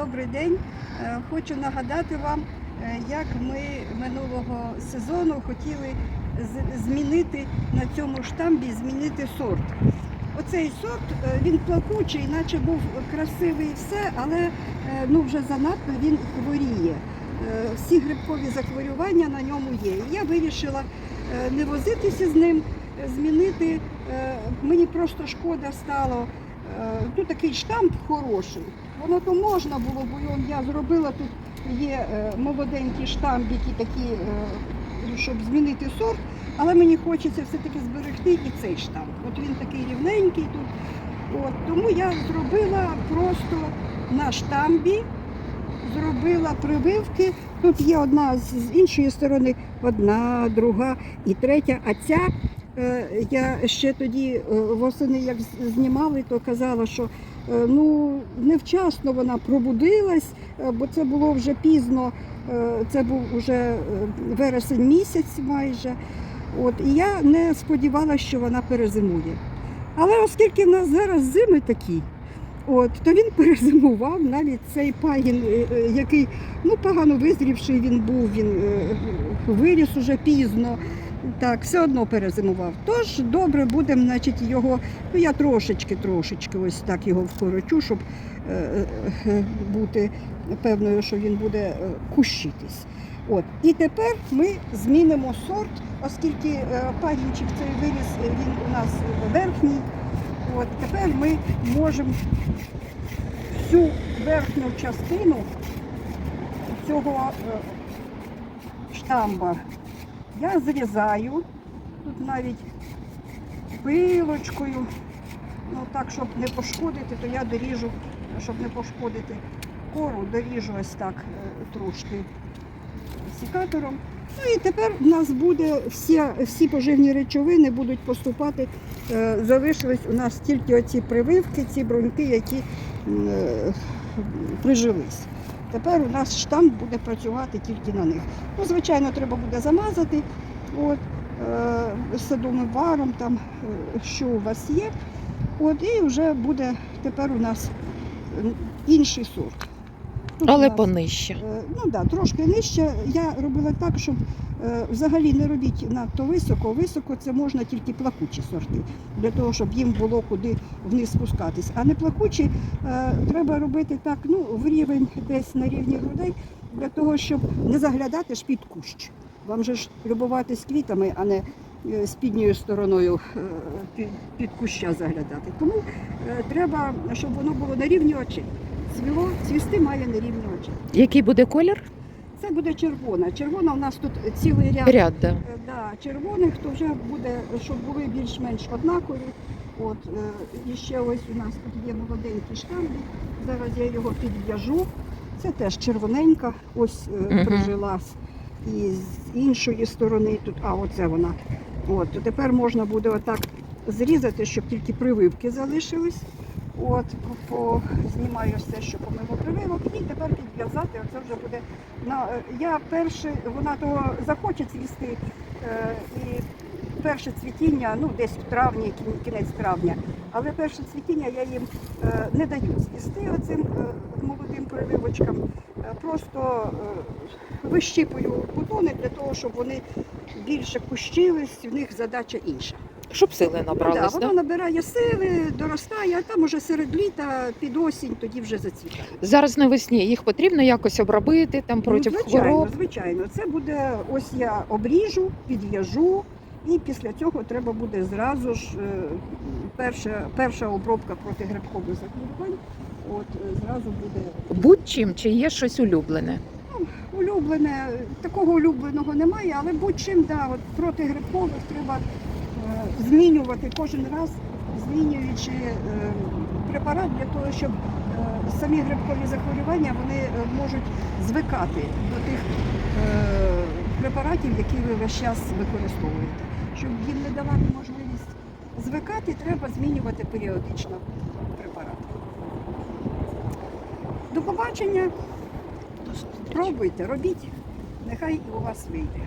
добрий день. Е, Хочу нагадати вам, е, як ми минулого сезону хотіли змінити на цьому штамбі, змінити сорт. Оцей сорт е, він плакучий, наче був красивий і все, але ну вже занадто він хворіє. Всі грибкові захворювання на ньому є. Я вирішила не возитися з ним, змінити. Мені просто шкода стало. Е, Тут такий штамп хороший. Воно то можна було, бо я зробила тут є е, молоденькі штамбики такі, е, щоб змінити сорт, але мені хочеться все-таки зберегти і цей штамп. От він такий рівненький тут. От, тому я зробила просто на штамбі, зробила прививки. Тут є одна з іншої сторони, одна, друга і третя. А ця я ще тоді е, восени, як знімали, то казала, що е, ну невчасно вона пробудилась, е, бо це було вже пізно. е, Це був вже вересень місяць майже. От, і я не сподівалася, що вона перезимує. Але оскільки в нас зараз зими такі, от, то він перезимував навіть цей пагін, е, е, який ну, погано визрівший він був, він е, виріс уже пізно. Так, все одно перезимував. Тож добре будемо, значить, його. Ну я трошечки, трошечки ось так його вкорочу, щоб е, е, бути певною, що він буде е, кущитись. От. І тепер ми змінимо сорт, оскільки е, пагінчик цей виріс, е, він у нас верхній. От. Тепер ми можемо всю верхню частину цього е, штамба я зрізаю. Тут навіть пилочкою. Ну так, щоб не пошкодити, то я доріжу, щоб не пошкодити кору, доріжу ось так е, трошки сікатором. Ну і тепер в нас буде всі, всі поживні речовини будуть поступати. Е, Залишились у нас тільки оці прививки, ці броньки, які е, прижились. Тепер у нас штамп буде працювати тільки на них. Ну, звичайно, треба буде замазати от, е, садовим варом, там, е, що у вас є. От, і вже буде тепер у нас інший сорт. У Але нас, понижче. е, Ну так, да, трошки нижче. Я робила так, щоб е, взагалі не робіть надто високо. Високо це можна тільки плакучі сорти, для того, щоб їм було куди вниз спускатись. А не плакучі е, треба робити так, ну, в рівень десь на рівні грудей, для того, щоб не заглядати ж під кущ. Вам же ж любуватись квітами, а не е, спідньою стороною е, під, під куща заглядати. Тому е, треба, щоб воно було на рівні очей. Цвіло, цвісти має на рівні очей. Який буде колір? Це буде червона. Червона у нас тут цілий ряд, Ряд, да. е, да, червоних, то вже буде, щоб були більш-менш однакові. От, е, і ще ось у нас тут є молоденький штамбі. Зараз я його підв'яжу. Це теж червоненька, ось е, Мгм. прижилась. І з іншої сторони тут, а оце вона. От, то тепер можна буде отак зрізати, щоб тільки прививки залишились. От, по, знімаю все, що помимо прививок, і тепер підв'язати. Оце вже буде на е, я перше, вона того захоче цвісти. Е, і перше цвітіння, ну десь в травні, кінець травня. Але перше цвітіння я їм е, не даю цвісти оцим е, молодим прививочкам. Е, просто е, вищипую бутони для того, щоб вони більше кущились, в них задача інша. Щоб сили Ну, да, набрались, воно да? набирає сили, доростає, а там уже серед літа, під осінь, тоді вже зацвітає. Зараз навесні їх потрібно якось обробити там проти ну, звичайно, хвороб. звичайно. Це буде ось я обріжу, підв'яжу, і після цього треба буде зразу ж е, перша, перша обробка проти грибкових захворювань. От е, зразу буде Будь-чим чи є щось улюблене. улюблене. Такого улюбленого немає, але будь-чим да, от проти грибкових треба змінювати кожен раз, змінюючи е, препарат для того, щоб е, самі грибкові захворювання вони е, можуть звикати до тих препаратів, які ви весь час використовуєте. Щоб їм не давати можливість звикати, треба змінювати періодично препарати. До побачення. Пробуйте, робіть. Нехай у вас вийде.